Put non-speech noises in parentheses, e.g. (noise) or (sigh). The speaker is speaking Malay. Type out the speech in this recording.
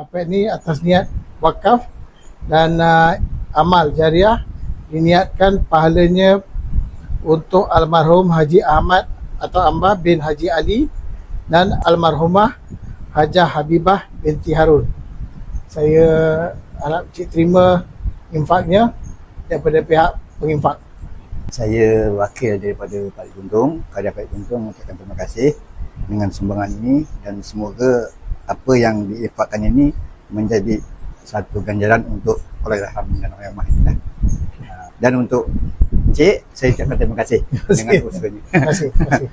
Apek ni atas niat wakaf dan uh, amal jariah diniatkan pahalanya untuk almarhum Haji Ahmad atau Amba bin Haji Ali dan almarhumah Hajah Habibah binti Harun. Saya harap cik terima infaknya daripada pihak penginfak. Saya wakil daripada Pak Guntung, Karya Pak Guntung mengucapkan terima kasih dengan sumbangan ini dan semoga apa yang diinfakkan ini menjadi satu ganjaran untuk Allahyarham dan Allahyarhamah ini lah. Dan untuk Cik, saya ucapkan terima kasih (laughs) dengan usahanya. Terima kasih. Terima kasih.